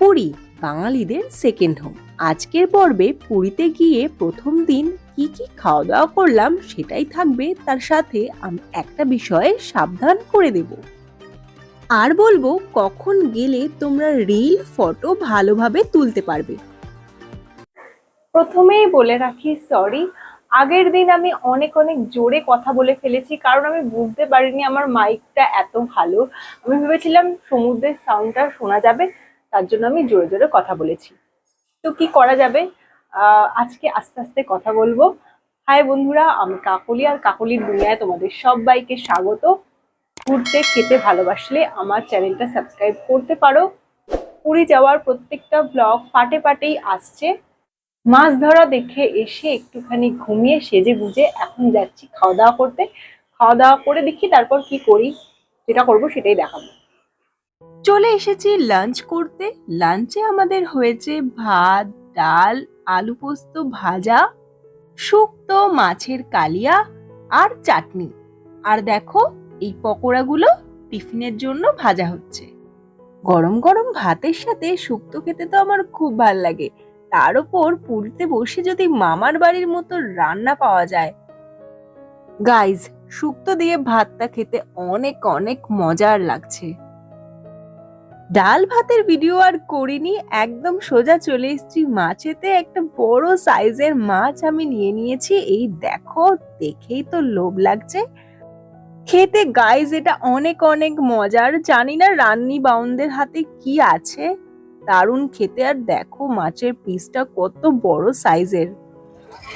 পুরী, বাঙালিদের second home আজকের পর্বে পুরীতে গিয়ে প্রথম দিন কি কি খাওয়া দাওয়া করলাম সেটাই থাকবে, তার সাথে আমি একটা বিষয়ে সাবধান করে দেব। আর বলব কখন গেলে তোমরা রিল ফটো ভালোভাবে তুলতে পারবে। প্রথমেই বলে রাখি সরি আগের দিন আমি অনেক অনেক জোরে কথা বলে ফেলেছি, কারণ আমি বুঝতে পারিনি আমার মাইকটা এত ভালো। আমি ভেবেছিলাম সমুদ্রের সাউন্ডটা শোনা যাবে তার জন্য আমি জোরে জোরে কথা বলেছি। তো কি করা যাবে? আজকে আস্তে আস্তে কথা বলব। হাই বন্ধুরা, আমি কাকলি আর কাকলির দুনিয়ায় তোমাদের সবাইকে স্বাগত। ঘুরতে, খেতে ভালোবাসলে আমার চ্যানেলটা সাবস্ক্রাইব করতে পারো। পুরী যাওয়ার প্রত্যেকটা ব্লগ পাটে পাটেই আসছে। মাছ ধরা দেখে এসে একটুখানি ঘুমিয়ে সেজে গুজে এখন যাচ্ছি খাওয়া দাওয়া করতে। খাওয়া দাওয়া করে দেখি তারপর কি করি, যেটা করব সেটাই দেখাবো। চলে এসেছি লাঞ্চ করতে। লাঞ্চে আমাদের হয়েছে ভাত, ডাল, আলু পোস্ত ভাজা, শুক্তো, মাছের কালিয়া আর চাটনি। আর দেখো, এই পকোড়াগুলো টিফিনের জন্য ভাজা হচ্ছে। গরম গরম ভাতের সাথে শুক্তো খেতে তো আমার খুব ভালো লাগে। তার উপর পুরীতে বসে যদি মামার বাড়ির মতো রান্না পাওয়া যায়। গাইজ শুক্তো দিয়ে ভাতটা খেতে অনেক অনেক মজার লাগছে। ডাল ভাতের ভিডিও আর করিনি, একদম সোজা চলে এসেছি মাছেতে, একটা বড় সাইজের মাছ আমি নিয়ে নিয়েছি। এই দেখো, দেখেই তো লোভ লাগছে। খেতে গাইজ এটা অনেক অনেক মজার। জানি না রান্নি বাউনদের হাতে কি আছে। দারুণ খেতে, আর দেখো মাছের পিসটা কত বড় সাইজের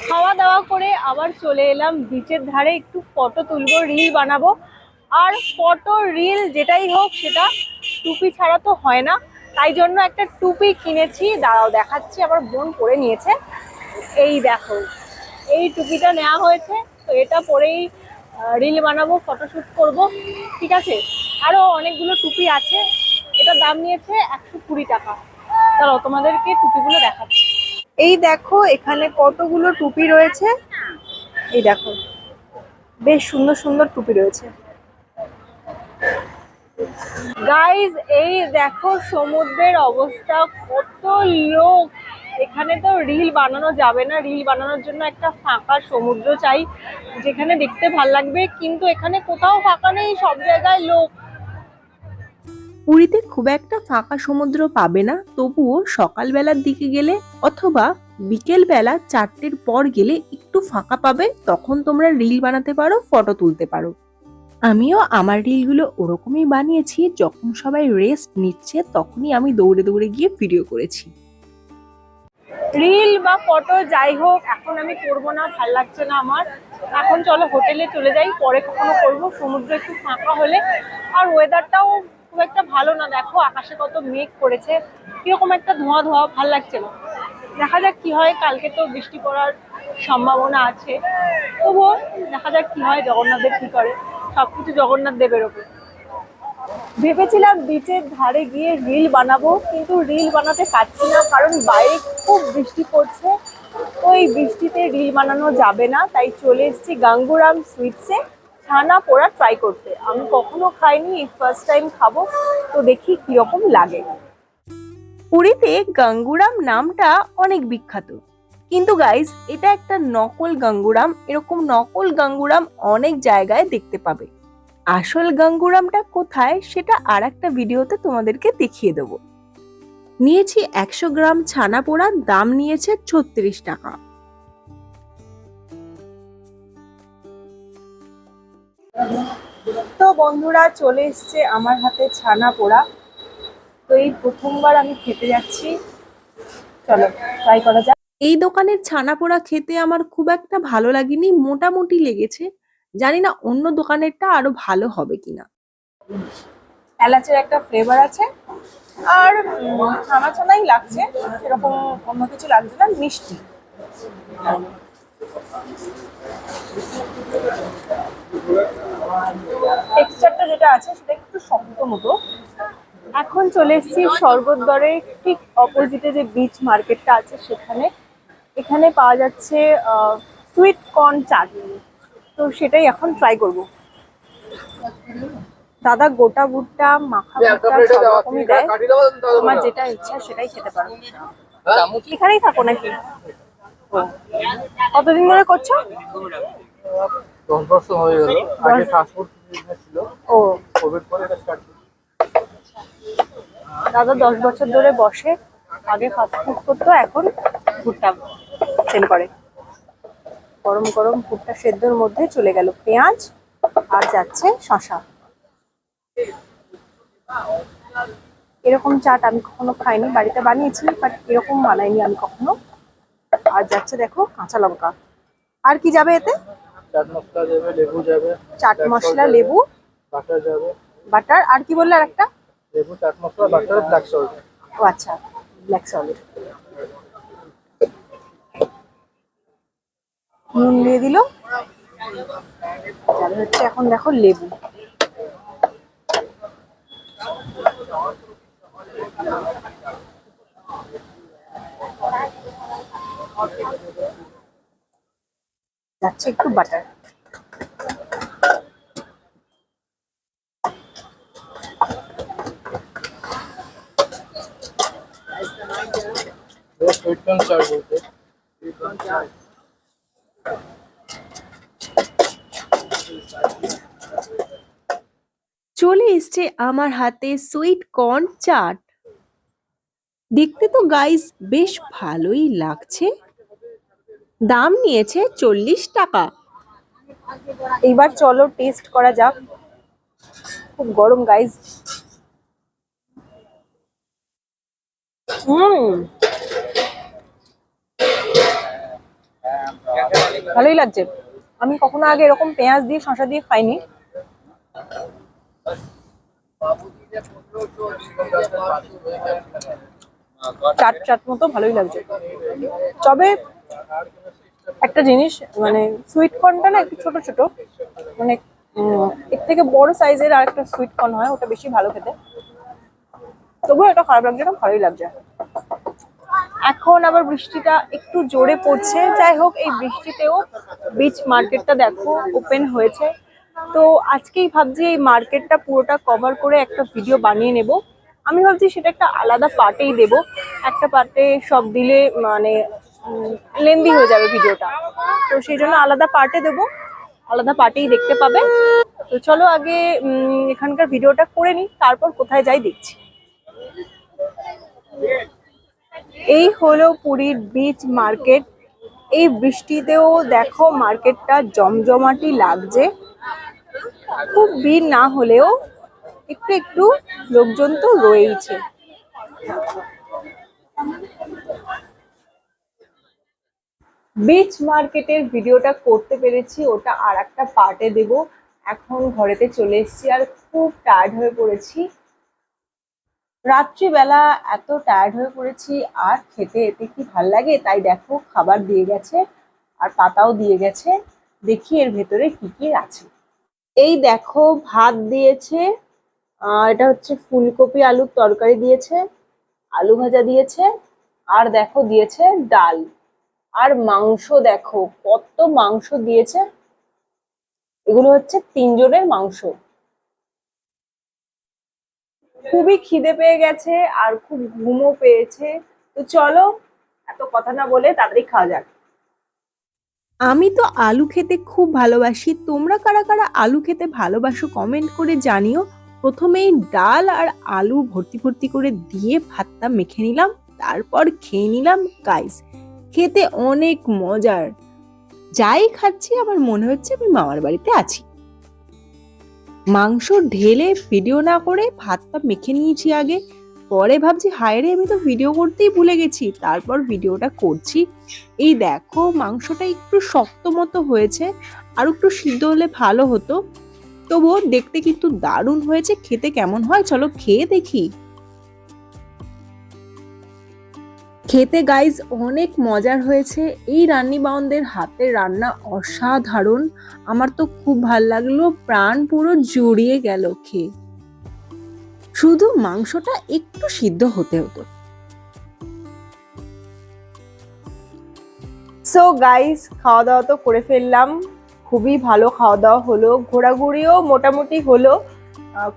খাওয়া দাওয়া করে আবার চলে এলাম বিচের ধারে একটু ফটো তুলবো রিল বানাবো। আর ফটো রিল যেটাই হোক সেটা টুপি ছাড়া তো হয় না। তাই জন্য একটা টুপি কিনেছি। দাঁড়াও, দেখাচ্ছি। আমার বোন পরে নিয়েছে। এই দেখো, এই টুপিটা নেওয়া হয়েছে। তো এটা পরেই রিল বানাবো ফটোশ্যুট করব। ঠিক আছে? আরও অনেকগুলো টুপি আছে। এটা দাম নিয়েছে একশো কুড়ি টাকা। দাঁড়াও, তোমাদেরকে টুপিগুলো দেখাচ্ছি। এই দেখো, এখানে কতগুলো টুপি রয়েছে। এই দেখো, বেশ সুন্দর সুন্দর টুপি রয়েছে। গাইজ এই দেখো সমুদ্রের অবস্থা, কত লোক। এখানে তো রিল বানানো যাবে না। রিল বানানোর জন্য একটা ফাঁকা সমুদ্র চাই, যেখানে দেখতে ভালো লাগবে। কিন্তু এখানে কোথাও ফাঁকা নেই, সব জায়গায় লোক। পুরীতে খুব একটা ফাঁকা সমুদ্র পাবে না। তবুও সকালবেলার দিকে গেলে অথবা বিকেল বেলা চারটের পর গেলে একটু ফাঁকা পাবে, তখন তোমরা রিল বানাতে পারো, ফটো তুলতে পারো। আমিও আমার রিলগুলো ওরকমই বানিয়েছি, যখন সবাই রেস্ট নিচ্ছে তখনই আমি দৌড়ে দৌড়ে গিয়ে ভিডিও করেছি। রিল বা ফটো যাই হোক, এখন আমি করব না, ভালো লাগছে না আমার। এখন চলো হোটেলে চলে যাই, পরে কখনো করব, সমুদ্র একটু ফাঁকা হলে। আর ওয়েদারটাও খুব একটা ভালো না, দেখো আকাশে কত মেঘ করেছে। কীরকম একটা ধোঁয়া ধোঁয়া ভালো লাগছে না। দেখা যাক কি হয়, কালকে তো বৃষ্টি পড়ার সম্ভাবনা আছে। তবুও দেখা যাক কি হয় জগন্নাথের কি করে। সবকিছু জগন্নাথ দেবের ওপর। ভেবেছিলাম বিচের ধারে গিয়ে রিল বানাবো, কিন্তু রিল বানাতে পারছি না, কারণ বাইরে খুব বৃষ্টি পড়ছে। এই বৃষ্টিতে রিল বানানো যাবে না, তাই চলে এসেছি গাঙ্গুরাম সুইটসে ছানা পোড়া ট্রাই করতে। আমি কখনো খাইনি, এই ফার্স্ট টাইম খাব, তো দেখি কীরকম লাগে। পুরীতে গাঙ্গুরাম নামটা অনেক বিখ্যাত। কিন্তু গাইজ এটা একটা নকল গাঙ্গুরাম, এরকম নকল গাঙ্গুরাম অনেক জায়গায় দেখতে পাবে। আসল গাঙ্গুরামটা কোথায় সেটা আর একটা ভিডিওতে তোমাদেরকে দেখিয়ে দেবো। নিয়েছি একশো গ্রাম ছানা পোড়ার, দাম নিয়েছে ছত্রিশ টাকা। তো বন্ধুরা, চলে এসছে আমার হাতে ছানা পোড়া। তো এই প্রথমবার আমি খেতে যাচ্ছি। চলো ট্রাই করা যাক। এই দোকানের ছানা পোড়া খেতে আমার খুব একটা ভালো লাগেনি, মোটামুটি লেগেছে। জানি না অন্য দোকানেরটা আরও ভালো হবে কিনা। এলাচের একটা ফ্লেভার আছে, আর ছানা ছানাই লাগছে, সেরকম অন্য কিছু লাগছে না, মিষ্টি। যেটা আছে, সেটা একটু শক্ত মতো। এখন চলে এসেছি স্বর্গদ্বারের ঠিক অপোজিটে যে বিচ মার্কেটটা আছে, সেখানে। এখানে পাওয়া যাচ্ছে সুইট কর্ন চাটনি। তো সেটাই এখন ট্রাই করব। দাদা গোটা ভুট্টা মাখা ভুট্টা সব রকমই দেয়। তোমার যেটা ইচ্ছা সেটাই খেতে পারো। এখানেই থাকো নাকি। কতদিন ধরে করছ? হয়ে দাদা দশ বছর ধরে বসে আগে ফাস্টফুড করতো এখন ভুট্টা। সেল করে। গরম গরম ভুট্টা সেদ্ধর মধ্যে চলে গেল পেঁয়াজ আর যাচ্ছে শশা এরকম চাট আমি কখনো খাইনি বাড়িতে বানিয়েছি বাট এরকম বানাইনি আমি কখনো। আর যাচ্ছে দেখো কাঁচা লঙ্কা। আর কি যাবে এতে? চাট মশলা লেবু চাট মশলা লেবু। বাটার যাবে। বাটার আর কি বললে আর একটা? লেবু chaat masala butter black salt. ও আচ্ছা ব্ল্যাক সল্ট। নুন দিয়ে দিল। হচ্ছে এখন দেখো লেবু। যাচ্ছে একটু বাটার। সুইট কর্ন বলতে চলে এসছে আমার হাতে সুইট কর্ন চাট দেখতে তো গাইস বেশ ভালোই লাগছে। দাম নিয়েছে চল্লিশ টাকা। এইবার চলো টেস্ট করা যাক। খুব গরম গাইজ হুম। ভালোই লাগছে। আমি কখনো আগে এরকম পেঁয়াজ দিয়ে শসা দিয়ে খাইনি। চাট চাট মতো ভালোই লাগছে। তবে একটা জিনিস মানে সুইট কর্নটা না একটু ছোট ছোট মানে এর থেকে বড় সাইজের আর একটা সুইট কর্ন হয়, ওটা বেশি ভালো খেতে। তবুও এটা খারাপ লাগছে না ভালোই লাগছে। এখন আবার বৃষ্টিটা একটু জোরে পড়ছে। যাই হোক, এই বৃষ্টিতেও বিচ মার্কেটটা দেখো ওপেন হয়েছে। তো আজকেই ভাবছি এই মার্কেটটা পুরোটা কভার করে একটা ভিডিও বানিয়ে নেব। আমি ভাবছি সেটা একটা আলাদা পার্টেই দেব। একটা পার্টে সব দিলে মানে লেন্দি হয়ে যাবে ভিডিওটা তো সেই জন্য আলাদা পার্টে দেবো। আলাদা পার্টেই দেখতে পাবে। তো চলো আগে এখানকার ভিডিওটা করে নিই, তারপর কোথায় যাই দেখছি। এই হলো পুরীর বিচ মার্কেট এই বৃষ্টিতেও দেখো মার্কেটটা জমজমাটি লাগছে। খুব ভিড় না হলেও একটু একটু লোকজন তো রয়েইছে। বিচ মার্কেটের ভিডিওটা করতে পেরেছি, ওটা আর একটা পার্টে দেব। এখন ঘরেতে চলে এসেছি আর খুব টায়ার্ড হয়ে পড়েছি। রাত্রিবেলা এত টায়ার্ড হয়ে পড়েছি, আর খেতে এতে কি ভালো লাগে? তাই দেখো, খাবার দিয়ে গেছে, আর পাতাও দিয়ে গেছে। দেখি এর ভেতরে কি কি আছে। এই দেখো, ভাত দিয়েছে এটা হচ্ছে ফুলকপি আলুর তরকারি দিয়েছে, আলু ভাজা দিয়েছে, আর দেখো দিয়েছে ডাল। আর মাংস দেখো, কত মাংস দিয়েছে। এগুলো হচ্ছে তিনজনের মাংস। খুবই খিদে পেয়ে গেছে আর খুব ঘুমও পেয়েছে। তো চলো, এত কথা না বলে তাড়াতাড়ি খাওয়া যাক। আমি তো আলু খেতে খুব ভালোবাসি। তোমরা কারা কারা আলু খেতে ভালোবাসো কমেন্ট করে জানিও। প্রথমেই ডাল আর আলু ভর্তি ভর্তি করে দিয়ে ভাতটা মেখে নিলাম, তারপর খেয়ে নিলাম গাইস খেতে অনেক মজার। যাই খাচ্ছি আমার মনে হচ্ছে আমি মামার বাড়িতে আছি। মাংস ঢেলে ভিডিও না করে ভাতটা মেখে নিয়েছি আগে। পরে ভাবছি, হায় রে, আমি তো ভিডিও করতেই ভুলে গেছি। তারপর ভিডিওটা করছি। এই দেখো, মাংসটা একটু শক্ত মতো হয়েছে, আর একটু সিদ্ধ হলে ভালো হতো। তবুও দেখতে কিন্তু দারুণ হয়েছে। খেতে কেমন হয়? চলো খেয়ে দেখি। খেতে গাইজ অনেক মজার হয়েছে। এই রান্নি বাউনদের হাতের রান্না অসাধারণ। আমার তো খুব ভালো লাগল। প্রাণ পুরো জড়িয়ে গেল খেয়ে। শুধু মাংসটা একটু সিদ্ধ হতে হতো। সো গাইস খাওয়া দাওয়া তো করে ফেললাম। খুবই ভালো খাওয়া দাওয়া হলো, ঘোরাঘুরিও মোটামুটি হলো।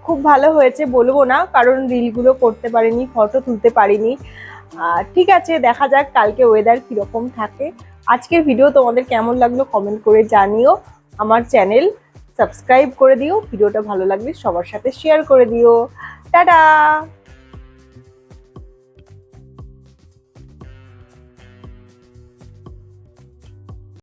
খুব ভালো হয়েছে বলব না, কারণ রিলগুলো করতে পারিনি ফটো তুলতে পারিনি। ঠিক আছে, দেখা যাক কালকে ওয়েদার কীরকম থাকে। আজকের ভিডিও তোমাদের কেমন লাগল কমেন্ট করে জানিও। আমার চ্যানেল সাবস্ক্রাইব করে দিও ভিডিওটা ভালো লাগলে সবার সাথে শেয়ার করে দিও। 哒哒